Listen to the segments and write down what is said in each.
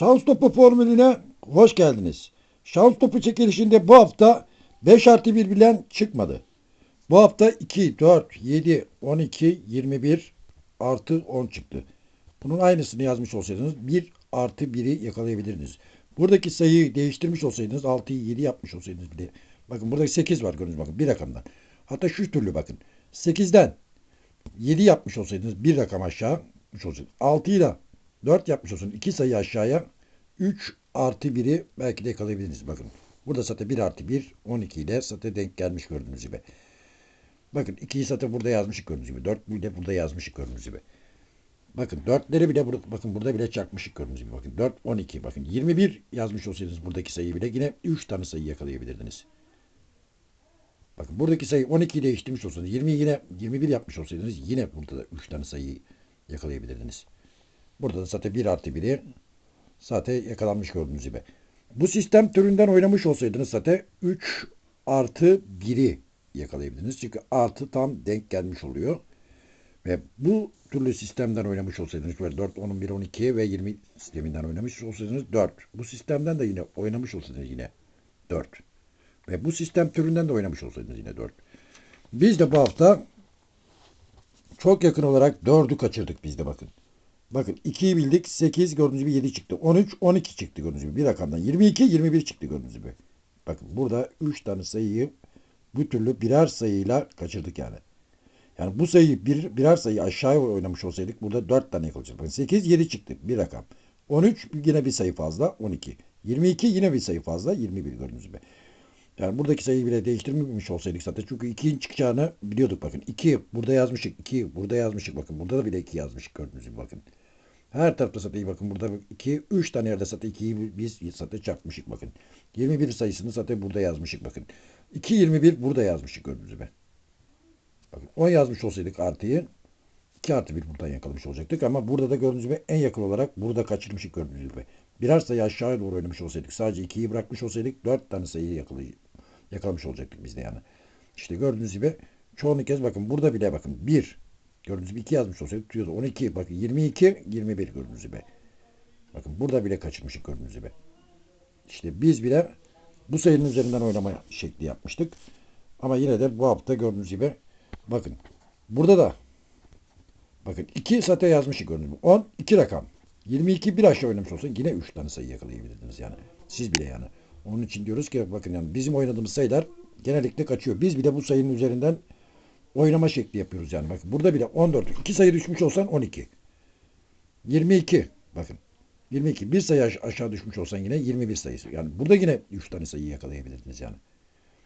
Şans topu formülüne hoş geldiniz. Şans topu çekilişinde bu hafta 5 artı 1 bilen çıkmadı. Bu hafta 2, 4, 7, 12, 21 artı 10 çıktı. Bunun aynısını yazmış olsaydınız 1 artı 1'i yakalayabilirdiniz. Buradaki sayıyı değiştirmiş olsaydınız 6'yı 7 yapmış olsaydınız bile. Bakın burada 8 var gördünüz bakın bir rakamdan. Hatta şu türlü bakın. 8'den 7 yapmış olsaydınız bir rakam aşağı yapmış olsaydınız. 6 ile 4 yapmış olsaydınız iki sayı aşağıya 3 artı 1'i belki de yakalayabilirsiniz. Bakın burada zaten 1 artı 1 12 ile zaten denk gelmiş gördüğünüz gibi. Bakın 2'yi zaten burada yazmışık gördüğünüz gibi. 4 bile burada yazmışık gördüğünüz gibi. Bakın 4'leri bile burada, bakın burada bile çakmışık gördüğünüz gibi. Bakın 4 12 bakın 21 yazmış olsaydınız buradaki sayıyı bile yine 3 tane sayı yakalayabilirdiniz. Bakın buradaki sayı 12'yi değiştirmiş olsaydınız 20 yine 21 yapmış olsaydınız yine burada da 3 tane sayıyı yakalayabilirdiniz. Burada da zaten 1 artı 1'i zaten yakalanmış gördüğünüz gibi. Bu sistem türünden oynamış olsaydınız zaten 3 artı 1'i yakalayabilirdiniz. Çünkü artı tam denk gelmiş oluyor. Ve bu türlü sistemden oynamış olsaydınız böyle 4, 10, 11, 12 ve 20 sisteminden oynamış olsaydınız 4. Bu sistemden de yine oynamış olsaydınız yine 4. Ve bu sistem türünden de oynamış olsaydınız yine 4. Biz de bu hafta çok yakın olarak 4'ü kaçırdık biz de bakın. Bakın 2'yi bildik 8 gördüğünüz gibi 7 çıktı. 13 12 çıktı gördüğünüz gibi bir rakamdan. 22 21 çıktı gördüğünüz gibi. Bakın burada 3 tane sayıyı bu türlü birer sayıyla kaçırdık yani. Yani bu sayıyı bir, birer sayı aşağıya oynamış olsaydık burada 4 tane yakalayacaktık. Bakın 8 7 çıktı bir rakam. 13 yine bir sayı fazla 12. 22 yine bir sayı fazla 21 gördüğünüz gibi. Yani buradaki sayıyı bile değiştirmemiş olsaydık zaten. Çünkü 2'nin çıkacağını biliyorduk bakın. 2 burada yazmışık. 2 burada yazmışık. Bakın burada da bile 2 yazmışık gördüğünüz gibi bakın. Her tarafta zaten bakın burada 2 3 tane yerde zaten 2'yi biz zaten çarpmışık bakın. 21 sayısını zaten burada yazmışık bakın. 2 21 burada yazmışık gördüğünüz gibi. Bakın 10 yazmış olsaydık artıyı 2 artı 1 buradan yakalamış olacaktık ama burada da gördüğünüz gibi en yakın olarak burada kaçırmışık gördüğünüz gibi. Birer sayı aşağıya doğru oynamış olsaydık sadece 2'yi bırakmış olsaydık 4 tane sayıyı yakalay yakalamış olacaktık biz de yani. İşte gördüğünüz gibi çoğunluk kez bakın burada bile bakın 1 gördüğünüz gibi 2 yazmış olsaydık tutuyordu. 12 bakın 22 21 gördüğünüz gibi. Bakın burada bile kaçırmışık gördüğünüz gibi. İşte biz bile bu sayının üzerinden oynama şekli yapmıştık. Ama yine de bu hafta gördüğünüz gibi bakın burada da bakın 2 sate yazmışık gördüğünüz gibi. 10 2 rakam. 22 bir aşağı oynamış olsa yine 3 tane sayı yakalayabilirdiniz yani. Siz bile yani. Onun için diyoruz ki bakın yani bizim oynadığımız sayılar genellikle kaçıyor. Biz bile bu sayının üzerinden oynama şekli yapıyoruz yani. Bakın burada bile 14. 2 sayı düşmüş olsan 12. 22. Bakın. 22. Bir sayı aşağı düşmüş olsan yine 21 sayısı. Yani burada yine 3 tane sayı yakalayabilirdiniz yani.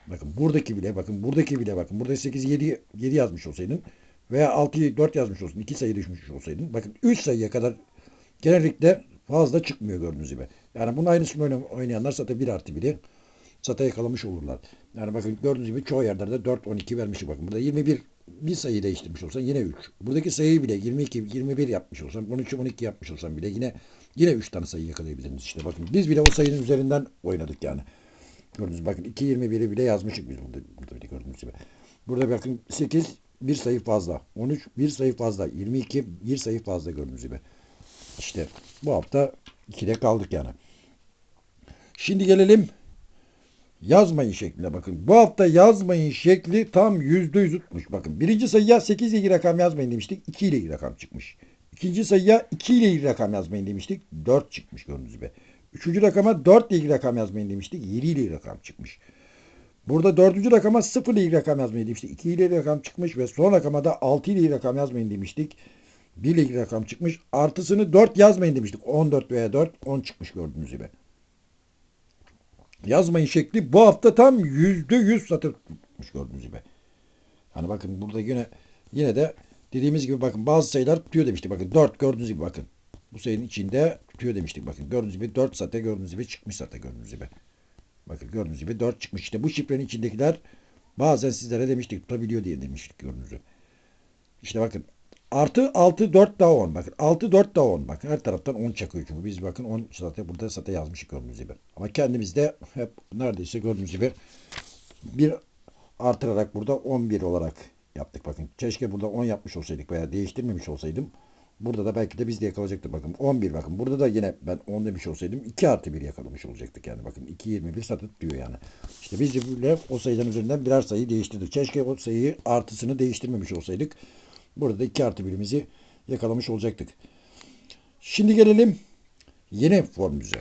Bakın buradaki bile bakın buradaki bile bakın. Burada 8 7 7 yazmış olsaydın veya 6 4 yazmış olsun. 2 sayı düşmüş olsaydın. Bakın 3 sayıya kadar genellikle fazla çıkmıyor gördüğünüz gibi. Yani bunun aynısını oynayanlar zaten 1 artı 1'i zaten yakalamış olurlar. Yani bakın gördüğünüz gibi çoğu yerlerde 4 12 vermişim bakın. Burada 21 bir sayı değiştirmiş olsan yine 3. Buradaki sayıyı bile 22 21 yapmış olsan 13 12 yapmış olsan bile yine yine 3 tane sayı yakalayabilirsiniz işte bakın. Biz bile o sayının üzerinden oynadık yani. Gördünüz bakın 2 21'i bile yazmışık biz burada, burada gördüğünüz gibi. Burada bakın 8 bir sayı fazla. 13 bir sayı fazla. 22 bir sayı fazla gördüğünüz gibi. İşte bu hafta 2'de kaldık yani. Şimdi gelelim yazmayın şekline bakın. Bu hafta yazmayın şekli tam yüzde yüz tutmuş. Bakın birinci sayıya 8 ile ilgili rakam yazmayın demiştik. 2 ile ilgili rakam çıkmış. İkinci sayıya 2 ile ilgili rakam yazmayın demiştik. 4 çıkmış gördüğünüz gibi. Üçüncü rakama 4 ile ilgili rakam yazmayın demiştik. 7 ile ilgili rakam çıkmış. Burada dördüncü rakama 0 ile ilgili rakam yazmayın demiştik. 2 ile ilgili rakam çıkmış ve son rakama da 6 ile ilgili rakam yazmayın demiştik. 1 ile ilgili rakam çıkmış. Artısını 4 yazmayın demiştik. 14 veya 4 10 çıkmış gördüğünüz gibi. Yazmayın şekli bu hafta tam yüzde yüz satır tutmuş gördüğünüz gibi. Hani bakın burada yine yine de dediğimiz gibi bakın bazı sayılar tutuyor demiştik. Bakın 4 gördüğünüz gibi bakın. Bu sayının içinde tutuyor demiştik. Bakın gördüğünüz gibi 4 sate gördüğünüz gibi çıkmış sate gördüğünüz gibi. Bakın gördüğünüz gibi 4 çıkmış. İşte bu şifrenin içindekiler bazen sizlere demiştik tutabiliyor diye demiştik gördüğünüz gibi. İşte bakın Artı 6 4 daha 10. Bakın 6 4 daha 10. Bakın her taraftan 10 çakıyor çünkü. Biz bakın 10 zaten burada zaten yazmışık gördüğünüz gibi. Ama kendimizde hep neredeyse gördüğünüz gibi bir artırarak burada 11 olarak yaptık. Bakın keşke burada 10 yapmış olsaydık veya değiştirmemiş olsaydım Burada da belki de biz de yakalayacaktık bakın 11 bakın. Burada da yine ben 10 demiş olsaydım 2 artı 1 yakalamış olacaktık yani bakın 2 21 satıt diyor yani. İşte biz de böyle o sayıdan üzerinden birer sayı değiştirdik. Keşke o sayıyı artısını değiştirmemiş olsaydık. Burada da 2 artı 1'imizi yakalamış olacaktık. Şimdi gelelim yeni formümüze.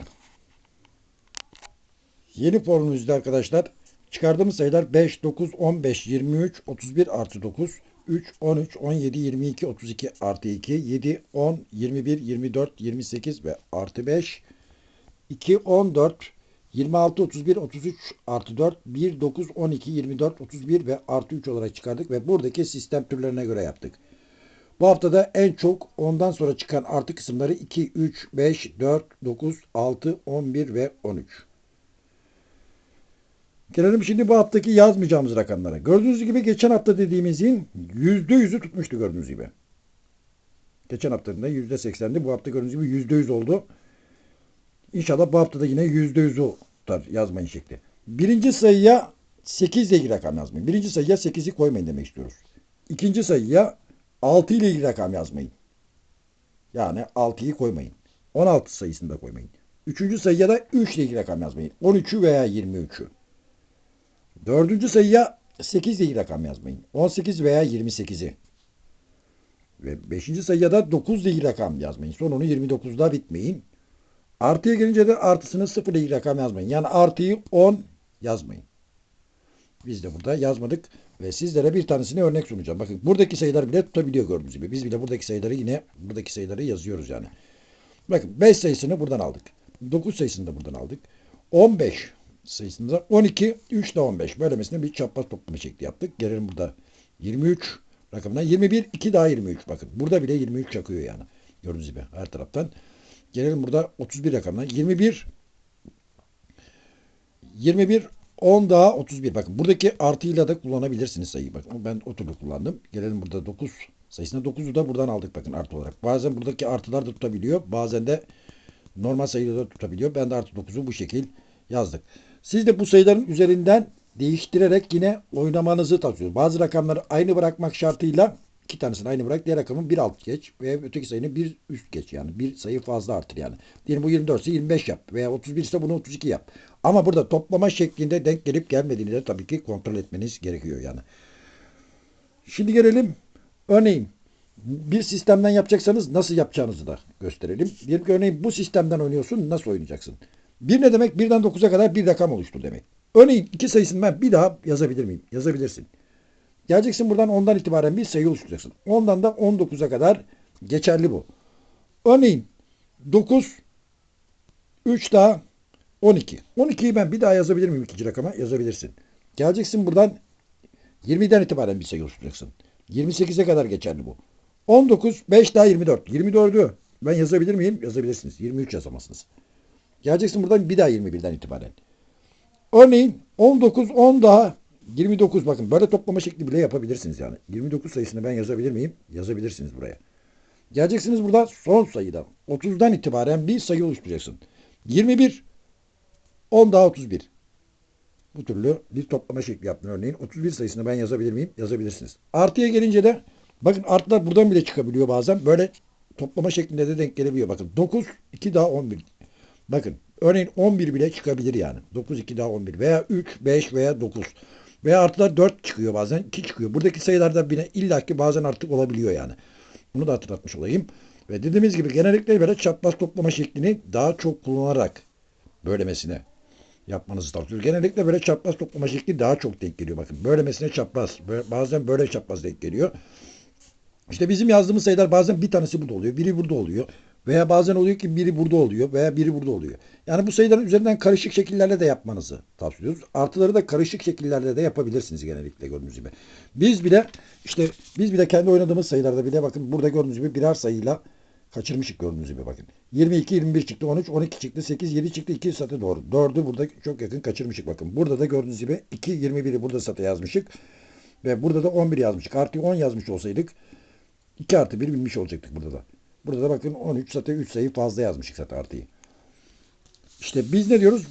Yeni formülümüzde arkadaşlar çıkardığımız sayılar 5, 9, 15, 23, 31 artı 9, 3, 13, 17, 22, 32 artı 2, 7, 10, 21, 24, 28 ve artı 5, 2, 14, 26, 31, 33 artı 4, 1, 9, 12, 24, 31 ve artı 3 olarak çıkardık ve buradaki sistem türlerine göre yaptık. Bu haftada en çok ondan sonra çıkan artı kısımları 2, 3, 5, 4, 9, 6, 11 ve 13. Gelelim şimdi bu haftaki yazmayacağımız rakamlara. Gördüğünüz gibi geçen hafta dediğimizin yüzde yüzü tutmuştu gördüğünüz gibi. Geçen haftanın yüzde seksendi. Bu hafta gördüğünüz gibi yüzde yüz oldu. İnşallah bu hafta da yine yüzde yüzü tutar yazmayın şekli. Birinci sayıya 8 ile ilgili rakam yazmayın. Birinci sayıya 8'i koymayın demek istiyoruz. İkinci sayıya 6 ile ilgili rakam yazmayın. Yani 6'yı koymayın. 16 sayısını da koymayın. Üçüncü sayıya da 3 ile ilgili rakam yazmayın. 13'ü veya 23'ü. Dördüncü sayıya 8 ile ilgili rakam yazmayın. 18 veya 28'i. Ve beşinci sayıya da 9 ile ilgili rakam yazmayın. Sonunu 29'da bitmeyin. Artıya gelince de artısını 0 ile ilgili rakam yazmayın. Yani artıyı 10 yazmayın. Biz de burada yazmadık ve sizlere bir tanesini örnek sunacağım. Bakın buradaki sayılar bile tutabiliyor gördüğünüz gibi. Biz bile buradaki sayıları yine buradaki sayıları yazıyoruz yani. Bakın 5 sayısını buradan aldık. 9 sayısını da buradan aldık. 15 sayısında 12, 3 de 15. Böylemesine bir çapraz toplama şekli yaptık. Gelelim burada 23 rakamına. 21, 2 daha 23. Bakın burada bile 23 çakıyor yani. Gördüğünüz gibi her taraftan. Gelelim burada 31 rakamına. 21, 21, 10 daha 31. Bakın buradaki artıyla da kullanabilirsiniz sayıyı. Bakın ben o türlü kullandım. Gelelim burada 9 sayısına 9'u da buradan aldık bakın artı olarak. Bazen buradaki artılar da tutabiliyor. Bazen de normal sayıyla da tutabiliyor. Ben de artı 9'u bu şekil yazdık. Siz de bu sayıların üzerinden değiştirerek yine oynamanızı tavsiyorum. Bazı rakamları aynı bırakmak şartıyla iki tanesini aynı bırak. Diğer rakamın bir alt geç veya öteki sayının bir üst geç yani. Bir sayı fazla artır yani. Diyelim bu 24 ise 25 yap veya 31 ise bunu 32 yap. Ama burada toplama şeklinde denk gelip gelmediğini de tabii ki kontrol etmeniz gerekiyor yani. Şimdi gelelim örneğin bir sistemden yapacaksanız nasıl yapacağınızı da gösterelim. Diyelim ki örneğin bu sistemden oynuyorsun nasıl oynayacaksın? Bir ne demek? Birden 9'a kadar bir rakam oluştur demek. Örneğin iki sayısını ben bir daha yazabilir miyim? Yazabilirsin. Geleceksin buradan ondan itibaren bir sayı oluşturacaksın. Ondan da 19'a kadar geçerli bu. Örneğin 9 3 daha 12. 12'yi ben bir daha yazabilir miyim ikinci rakama? Yazabilirsin. Geleceksin buradan 20'den itibaren bir sayı oluşturacaksın. 28'e kadar geçerli bu. 19 5 daha 24. 24'ü ben yazabilir miyim? Yazabilirsiniz. 23 yazamazsınız. Geleceksin buradan bir daha 21'den itibaren. Örneğin 19, 10 daha 29 bakın böyle toplama şekli bile yapabilirsiniz yani. 29 sayısını ben yazabilir miyim? Yazabilirsiniz buraya. Geleceksiniz burada son sayıda 30'dan itibaren bir sayı oluşturacaksın. 21, 10 daha 31. Bu türlü bir toplama şekli yaptım örneğin. 31 sayısını ben yazabilir miyim? Yazabilirsiniz. Artıya gelince de bakın artılar buradan bile çıkabiliyor bazen. Böyle toplama şeklinde de denk gelebiliyor. Bakın 9, 2 daha 11. Bakın örneğin 11 bile çıkabilir yani. 9, 2 daha 11 veya 3, 5 veya 9. Veya artılar 4 çıkıyor bazen 2 çıkıyor. Buradaki sayılarda bile illaki bazen artık olabiliyor yani. Bunu da hatırlatmış olayım. Ve dediğimiz gibi genellikle böyle çapraz toplama şeklini daha çok kullanarak böylemesine yapmanızı tavsiye ediyoruz. Genellikle böyle çapraz toplama şekli daha çok denk geliyor. Bakın böylemesine çapraz. Böyle, bazen böyle çapraz denk geliyor. İşte bizim yazdığımız sayılar bazen bir tanesi burada oluyor. Biri burada oluyor. Veya bazen oluyor ki biri burada oluyor veya biri burada oluyor. Yani bu sayıların üzerinden karışık şekillerle de yapmanızı tavsiye ediyoruz. Artıları da karışık şekillerle de yapabilirsiniz genellikle gördüğünüz gibi. Biz bile işte biz bile kendi oynadığımız sayılarda bile bakın burada gördüğünüz gibi birer sayıyla kaçırmışık gördüğünüz gibi bakın. 22, 21 çıktı, 13, 12 çıktı, 8, 7 çıktı, 2 satı doğru. 4'ü burada çok yakın kaçırmışık bakın. Burada da gördüğünüz gibi 2, 21'i burada satı yazmışık. Ve burada da 11 yazmışık. Artı 10 yazmış olsaydık 2 artı 1 bilmiş olacaktık burada da. Burada da bakın 13 zaten 3 sayı fazla yazmışık zaten artıyı. İşte biz ne diyoruz?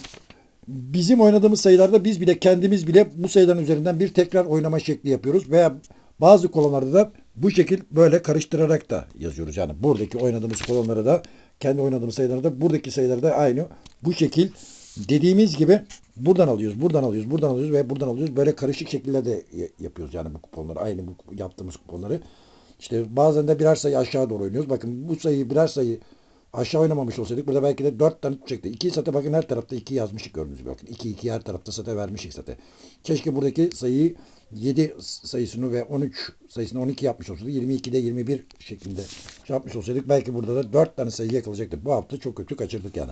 Bizim oynadığımız sayılarda biz bile kendimiz bile bu sayıların üzerinden bir tekrar oynama şekli yapıyoruz. Veya bazı konularda da Bu şekil böyle karıştırarak da yazıyoruz. Yani buradaki oynadığımız kolonları da kendi oynadığımız sayıları da buradaki sayıları da aynı. Bu şekil dediğimiz gibi buradan alıyoruz, buradan alıyoruz, buradan alıyoruz ve buradan alıyoruz. Böyle karışık şekillerde ya- yapıyoruz yani bu kuponları. Aynı bu yaptığımız kuponları. İşte bazen de birer sayı aşağı doğru oynuyoruz. Bakın bu sayıyı birer sayı aşağı oynamamış olsaydık burada belki de 4 tane tutacaktık. 2 sate bakın her tarafta 2 yazmışık gördüğünüz gibi. Bakın 2 2 her tarafta sate vermişik sate. Keşke buradaki sayıyı 7 sayısını ve 13 sayısını 12 yapmış olsaydık. 22'de 21 şeklinde şey yapmış olsaydık belki burada da 4 tane sayı yakalayacaktık. Bu hafta çok kötü kaçırdık yani.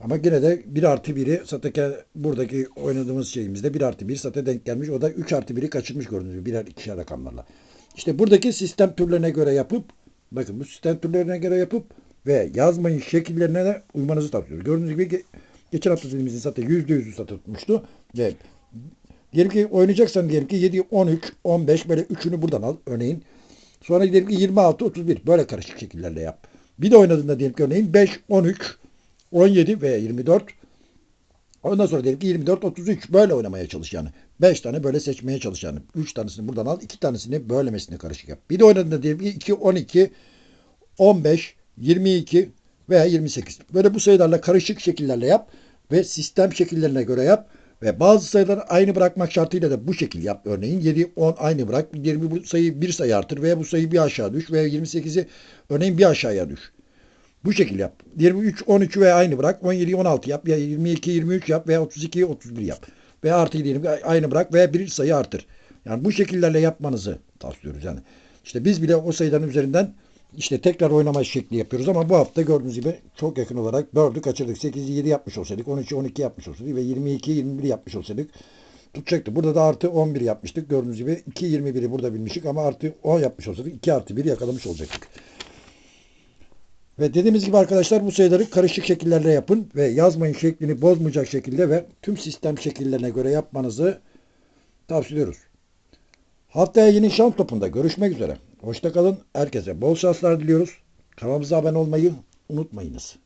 Ama yine de 1 artı 1'i Sateke buradaki oynadığımız şeyimizde 1 artı 1 Sate denk gelmiş. O da 3 artı 1'i kaçırmış gördüğünüz gibi birer ikişer rakamlarla. İşte buradaki sistem türlerine göre yapıp bakın bu sistem türlerine göre yapıp ve yazmayın şekillerine de uymanızı tavsiyoruz. Gördüğünüz gibi ge- geçen hafta dilimizin Sate %100'ü Sate tutmuştu. Ve diyelim ki oynayacaksan diyelim ki 7, 13, 15 böyle üçünü buradan al örneğin. Sonra diyelim ki 26, 31 böyle karışık şekillerle yap. Bir de oynadığında diyelim ki örneğin 5, 13, 17 veya 24. Ondan sonra diyelim ki 24, 33 böyle oynamaya çalış yani. 5 tane böyle seçmeye çalış yani. 3 tanesini buradan al, 2 tanesini böylemesine karışık yap. Bir de oynadığında diyelim ki 2, 12, 15, 22 veya 28. Böyle bu sayılarla karışık şekillerle yap ve sistem şekillerine göre yap. Ve bazı sayıları aynı bırakmak şartıyla da bu şekil yap. Örneğin 7, 10 aynı bırak. 20 bu sayıyı bir sayı artır veya bu sayıyı bir aşağı düş veya 28'i örneğin bir aşağıya düş. Bu şekil yap. 23, 13 veya aynı bırak. 17, 16 yap. Ya 22, 23 yap veya 32, 31 yap. Veya artı diyelim aynı bırak veya bir sayı artır. Yani bu şekillerle yapmanızı tavsiyoruz yani. İşte biz bile o sayıların üzerinden işte tekrar oynama şekli yapıyoruz ama bu hafta gördüğünüz gibi çok yakın olarak 4'ü kaçırdık. 8'i 7 yapmış olsaydık, 13'ü 12 yapmış olsaydık ve 22'yi 21 yapmış olsaydık tutacaktı. Burada da artı 11 yapmıştık. Gördüğünüz gibi 2 21'i burada bilmiştik ama artı 10 yapmış olsaydık 2 artı 1 yakalamış olacaktık. Ve dediğimiz gibi arkadaşlar bu sayıları karışık şekillerle yapın ve yazmayın şeklini bozmayacak şekilde ve tüm sistem şekillerine göre yapmanızı tavsiyeliyoruz. Haftaya yeni şans topunda görüşmek üzere. Hoşça kalın. Herkese bol şanslar diliyoruz. Kanalımıza abone olmayı unutmayınız.